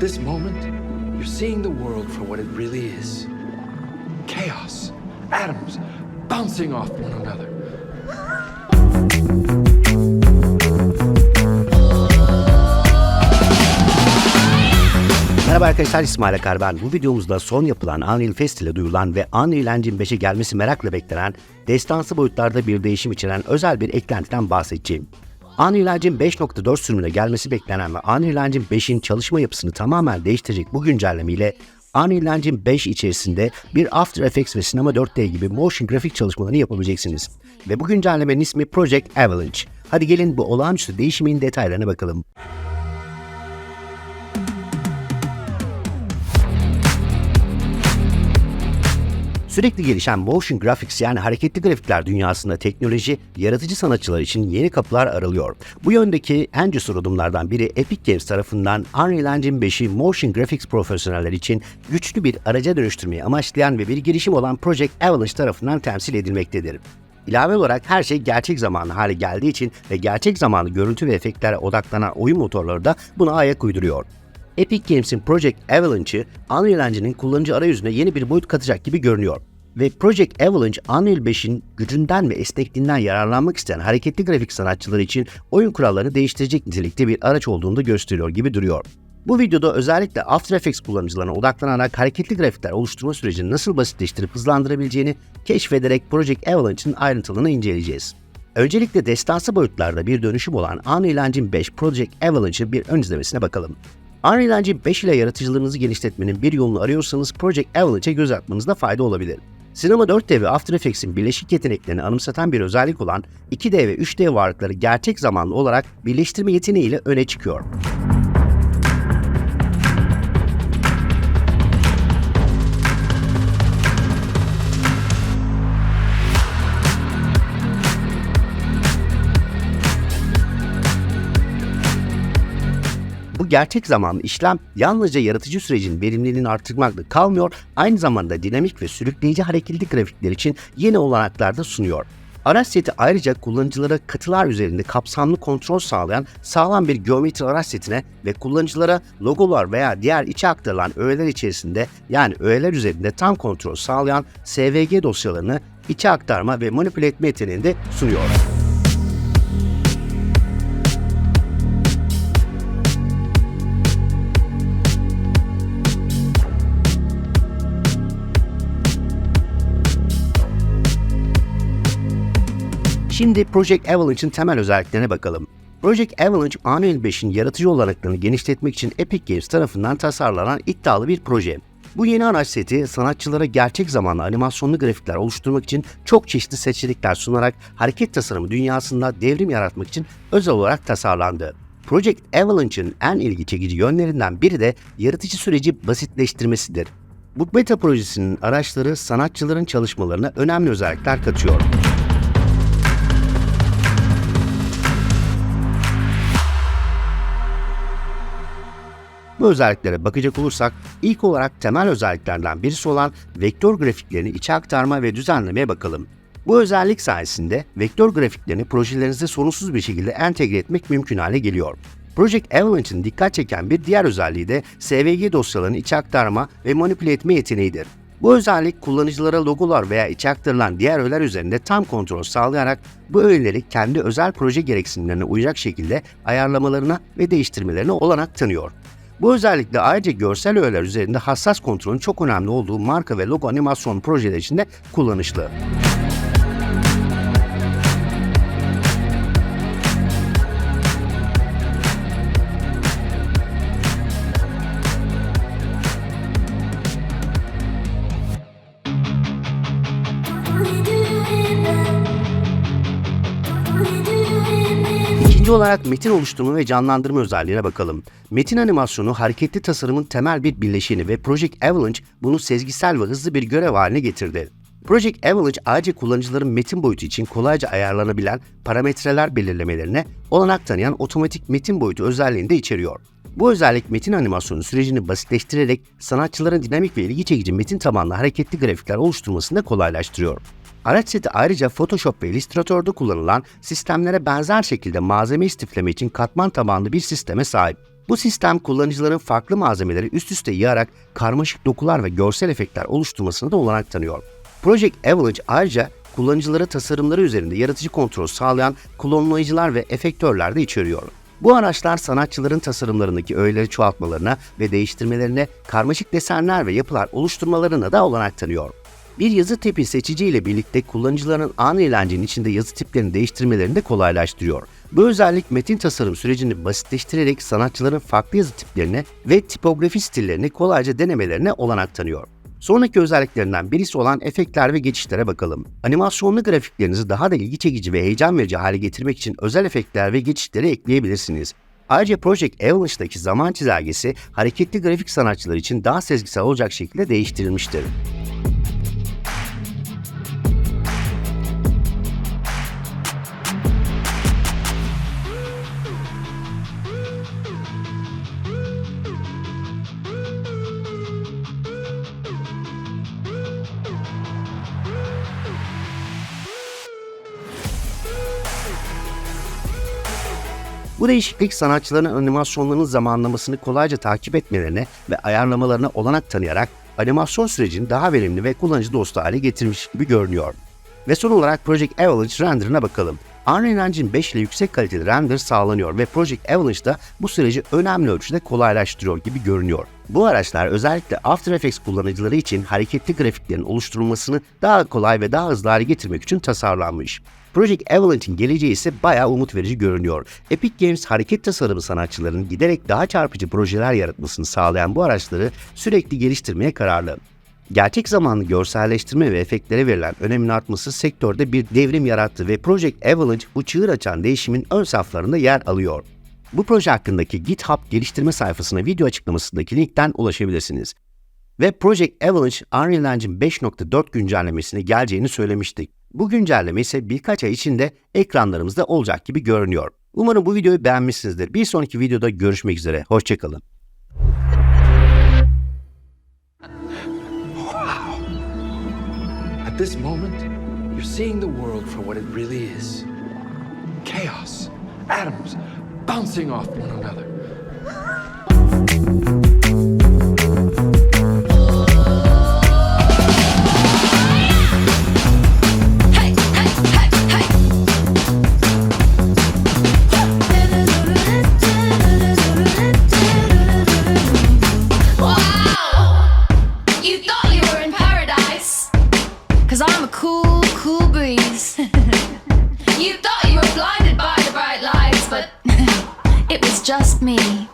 This moment, you're seeing the world for what it really is chaos, atoms bouncing off one another. Merhaba arkadaşlar İsmail Akar ben. Bu videomuzda son yapılan Unreal Fest ile duyurulan ve Unreal Engine 5'e gelmesi merakla beklenen, destansı boyutlarda bir değişim içeren özel bir eklentiden bahsedeceğim. Unreal Engine 5.4 sürümüne gelmesi beklenen ve Unreal Engine 5'in çalışma yapısını tamamen değiştirecek bu güncelleme ile Unreal Engine 5 içerisinde bir After Effects ve Cinema 4D gibi motion grafik çalışmalarını yapabileceksiniz. Ve bu güncellemenin ismi Project Avalanche. Hadi gelin bu olağanüstü değişimin detaylarına bakalım. Sürekli gelişen motion graphics yani hareketli grafikler dünyasında teknoloji, yaratıcı sanatçılar için yeni kapılar aralıyor. Bu yöndeki en cesur adımlardan biri Epic Games tarafından Unreal Engine 5'i motion graphics profesyoneller için güçlü bir araca dönüştürmeyi amaçlayan ve bir girişim olan Project Avalanche tarafından temsil edilmektedir. İlave olarak her şey gerçek zamanlı hale geldiği için ve gerçek zamanlı görüntü ve efektlere odaklanan oyun motorları da buna ayak uyduruyor. Epic Games'in Project Avalanche'ı Unreal Engine'in kullanıcı arayüzüne yeni bir boyut katacak gibi görünüyor. Ve Project Avalanche Unreal 5'in gücünden ve esnekliğinden yararlanmak isteyen hareketli grafik sanatçıları için oyun kurallarını değiştirecek nitelikte bir araç olduğunu da gösteriyor gibi duruyor. Bu videoda özellikle After Effects kullanıcılarına odaklanarak hareketli grafikler oluşturma sürecini nasıl basitleştirip hızlandırabileceğini keşfederek Project Avalanche'ın ayrıntılarını inceleyeceğiz. Öncelikle destansı boyutlarda bir dönüşüm olan Unreal Engine 5 Project Avalanche'ı bir ön izlemesine bakalım. Unreal Engine 5 ile yaratıcılığınızı genişletmenin bir yolunu arıyorsanız Project Avalanche'e göz atmanızda fayda olabilir. Cinema 4D ve After Effects'in birleşik yeteneklerini anımsatan bir özellik olan 2D ve 3D varlıkları gerçek zamanlı olarak birleştirme yeteneğiyle öne çıkıyor. Bu gerçek zamanlı işlem yalnızca yaratıcı sürecin verimliliğini artırmakla kalmıyor, aynı zamanda dinamik ve sürükleyici hareketli grafikler için yeni olanaklar da sunuyor. Araç seti ayrıca kullanıcılara katılar üzerinde kapsamlı kontrol sağlayan sağlam bir geometri araç setine ve kullanıcılara logolar veya diğer içe aktarılan öğeler içerisinde yani öğeler üzerinde tam kontrol sağlayan SVG dosyalarını içe aktarma ve manipüle etme yeteneğini de sunuyor. Şimdi Project Avalanche'ın temel özelliklerine bakalım. Project Avalanche Unreal 5'in yaratıcı olanaklarını genişletmek için Epic Games tarafından tasarlanan iddialı bir proje. Bu yeni araç seti sanatçılara gerçek zamanlı animasyonlu grafikler oluşturmak için çok çeşitli seçenekler sunarak hareket tasarımı dünyasında devrim yaratmak için özel olarak tasarlandı. Project Avalanche'ın en ilgi çekici yönlerinden biri de yaratıcı süreci basitleştirmesidir. Bu beta projesinin araçları sanatçıların çalışmalarına önemli özellikler katıyor. Bu özelliklere bakacak olursak ilk olarak temel özelliklerden birisi olan vektör grafiklerini içe aktarma ve düzenlemeye bakalım. Bu özellik sayesinde vektör grafiklerini projelerinizde sorunsuz bir şekilde entegre etmek mümkün hale geliyor. Project Avalanche'ın dikkat çeken bir diğer özelliği de SVG dosyalarını içe aktarma ve manipüle etme yeteneğidir. Bu özellik kullanıcılara logolar veya içe aktarılan diğer öğeler üzerinde tam kontrol sağlayarak bu öğeleri kendi özel proje gereksinimlerine uyacak şekilde ayarlamalarına ve değiştirmelerine olanak tanıyor. Bu özellikle ayrıca görsel öğeler üzerinde hassas kontrolün çok önemli olduğu marka ve logo animasyon projeleri için de kullanışlı. İkinci olarak metin oluşturma ve canlandırma özelliğine bakalım. Metin animasyonu hareketli tasarımın temel bir birleşeni ve Project Avalanche bunu sezgisel ve hızlı bir görev haline getirdi. Project Avalanche ayrıca kullanıcıların metin boyutu için kolayca ayarlanabilen parametreler belirlemelerine olanak tanıyan otomatik metin boyutu özelliğini de içeriyor. Bu özellik metin animasyonu sürecini basitleştirerek sanatçıların dinamik ve ilgi çekici metin tabanlı hareketli grafikler oluşturmasını da kolaylaştırıyor. Araç seti ayrıca Photoshop ve Illustrator'da kullanılan sistemlere benzer şekilde malzeme istifleme için katman tabanlı bir sisteme sahip. Bu sistem kullanıcıların farklı malzemeleri üst üste yığarak karmaşık dokular ve görsel efektler oluşturmasına da olanak tanıyor. Project Avalanche ayrıca kullanıcılara tasarımları üzerinde yaratıcı kontrol sağlayan klonlayıcılar ve efektörler de içeriyor. Bu araçlar sanatçıların tasarımlarındaki öğeleri çoğaltmalarına ve değiştirmelerine, karmaşık desenler ve yapılar oluşturmalarına da olanak tanıyor. Bir yazı tipi seçici ile birlikte kullanıcıların an eğlencenin içinde yazı tiplerini değiştirmelerini de kolaylaştırıyor. Bu özellik metin tasarım sürecini basitleştirerek sanatçıların farklı yazı tiplerine ve tipografi stillerini kolayca denemelerine olanak tanıyor. Sonraki özelliklerinden birisi olan efektler ve geçişlere bakalım. Animasyonlu grafiklerinizi daha da ilgi çekici ve heyecan verici hale getirmek için özel efektler ve geçişleri ekleyebilirsiniz. Ayrıca Project Avalanche'daki zaman çizelgesi hareketli grafik sanatçılar için daha sezgisel olacak şekilde değiştirilmiştir. Bu değişiklik sanatçıların animasyonlarının zamanlamasını kolayca takip etmelerine ve ayarlamalarına olanak tanıyarak animasyon sürecini daha verimli ve kullanıcı dostu hale getirmiş gibi görünüyor. Ve son olarak Project Avalanche renderına bakalım. Unreal Engine 5 ile yüksek kaliteli render sağlanıyor ve Project Avalanche da bu süreci önemli ölçüde kolaylaştırıyor gibi görünüyor. Bu araçlar özellikle After Effects kullanıcıları için hareketli grafiklerin oluşturulmasını daha kolay ve daha hızlı hale getirmek için tasarlanmış. Project Avalanche'in geleceği ise bayağı umut verici görünüyor. Epic Games hareket tasarımı sanatçılarının giderek daha çarpıcı projeler yaratmasını sağlayan bu araçları sürekli geliştirmeye kararlı. Gerçek zamanlı görselleştirme ve efektlere verilen önemin artması sektörde bir devrim yarattı ve Project Avalanche bu çığır açan değişimin ön saflarında yer alıyor. Bu proje hakkındaki GitHub geliştirme sayfasına video açıklamasındaki linkten ulaşabilirsiniz. Ve Project Avalanche Unreal Engine 5.4 güncellemesine geleceğini söylemiştik. Bu güncelleme ise birkaç ay içinde ekranlarımızda olacak gibi görünüyor. Umarım bu videoyu beğenmişsinizdir. Bir sonraki videoda görüşmek üzere. Hoşçakalın. At this moment, you're seeing the world for what it really is chaos, atoms bouncing off one another. A cool, cool breeze. you thought you were blinded by the bright lights, but it was just me.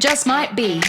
Just might be.